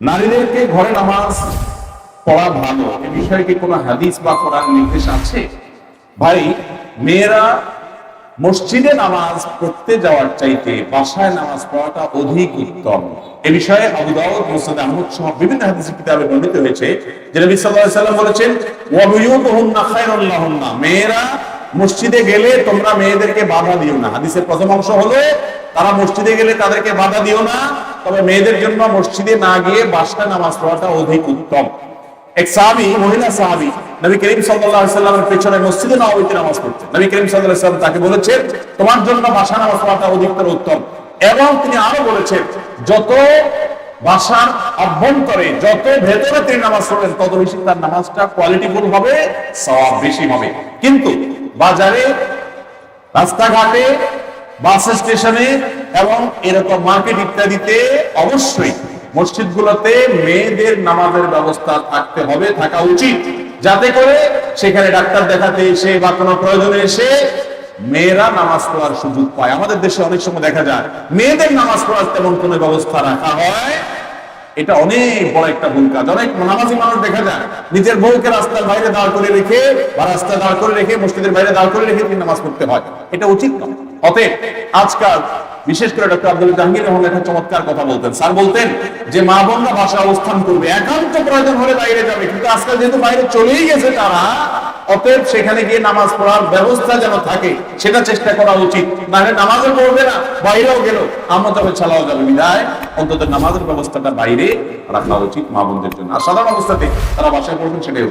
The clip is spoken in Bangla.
নারীদেরকে ঘরে নামাজ পড়া ভালো। এ বিষয়ে কি কোনো হাদিস বা কোরআন নির্দেশ আছে? ভাই, মেয়েরা মসজিদে নামাজ পড়তে যাওয়ার চাইতে বাসায় নামাজ পড়াটা অধিক উত্তম। এ বিষয়ে আবু দাউদ, মুসনাদ, আহমদ সহ বিভিন্ন হাদিস কিতাবে বর্ণিত হয়েছে যে নবী সাল্লাল্লাহু আলাইহি সাল্লাম বলেছেন, ওয়া বুয়ুতুহুন্না খায়রুল লাহুন্না। মেয়েরা মসজিদে গেলে তোমরা মেয়েদেরকে বাধা দিও না। হাদিসের প্রথম অংশ হলো, তারা মসজিদে গেলে তাদেরকে বাধা দিও না, তবে মেয়েদের জন্য মসজিদে না গিয়ে বাসায় নামাজ পড়াটা অধিক উত্তম। এক সাহাবী, মহিলা সাহাবী, নবী করিম সাল্লামের পেছনে মসজিদে নববীতে নামাজ পড়তেন। নবী করিম সাল্লাম তাকে বলেছেন, তোমার জন্য বাসা নামাজ পড়াটা অধিকতর উত্তম। এবং তিনি আরও বলেছেন, যত বাসার অভ্যন্তরে, যত ভেতরে তিনি নামাজ পড়বেন, তত বেশি তার নামাজটা কোয়ালিটিফুল হবে, সওয়াব বেশি হবে। কিন্তু বাজারে, রাস্তাঘাটে, বাস স্টেশনে এবং এরকম মার্কেট ইত্যাদিতে অবশ্যই মসজিদগুলোতে মেয়েদের নামাজের ব্যবস্থা থাকতে হবে, থাকা উচিত। যাতে করে সেখানে ডাক্তার দেখাতে এসে বা কোনো প্রয়োজনে এসে মেয়েরা নামাজ পড়ার সুযোগ পায়। আমাদের দেশে অনেক সময় দেখা যায়, মেয়েদের নামাজ পড়ার তেমন কোনো ব্যবস্থা রাখা হয়। এটা অনেক বড় একটা ভুল কাজ। অনেক নামাজি মানুষ দেখা নিজের বউকে রাস্তার বাইরে দাঁড় করে রেখে বা রাস্তায় দাঁড় করে রেখে মসজিদের বাইরে দাঁড় করে রেখে তিনি নামাজ পড়তে হয়। এটা উচিত নয়। অতএব আজকাল বিশেষ করে ডক্টর আব্দুল জাহাঙ্গীর রহমান একটা চমৎকার কথা বলতেন। স্যার বলতেন যে মা বোনরা ভাষা অবস্থান করবে, একান্ত প্রয়োজন হলে বাইরে যাবে। কিন্তু আজকাল যেহেতু বাইরে চলেই গেছে তারা অতএব সেখানে গিয়ে নামাজ পড়ার ব্যবস্থা যেন থাকে, সেটা চেষ্টা করা উচিত। নাহলে নামাজও পড়বে না, বাইরেও গেল। আমরা তবে চালাও যাবে বিদায়। অন্তত নামাজের ব্যবস্থাটা বাইরে রাখা উচিত মা বোনদের জন্য। আর সাধারণ অবস্থাতে তারা বাসায় পড়বেন, সেটাই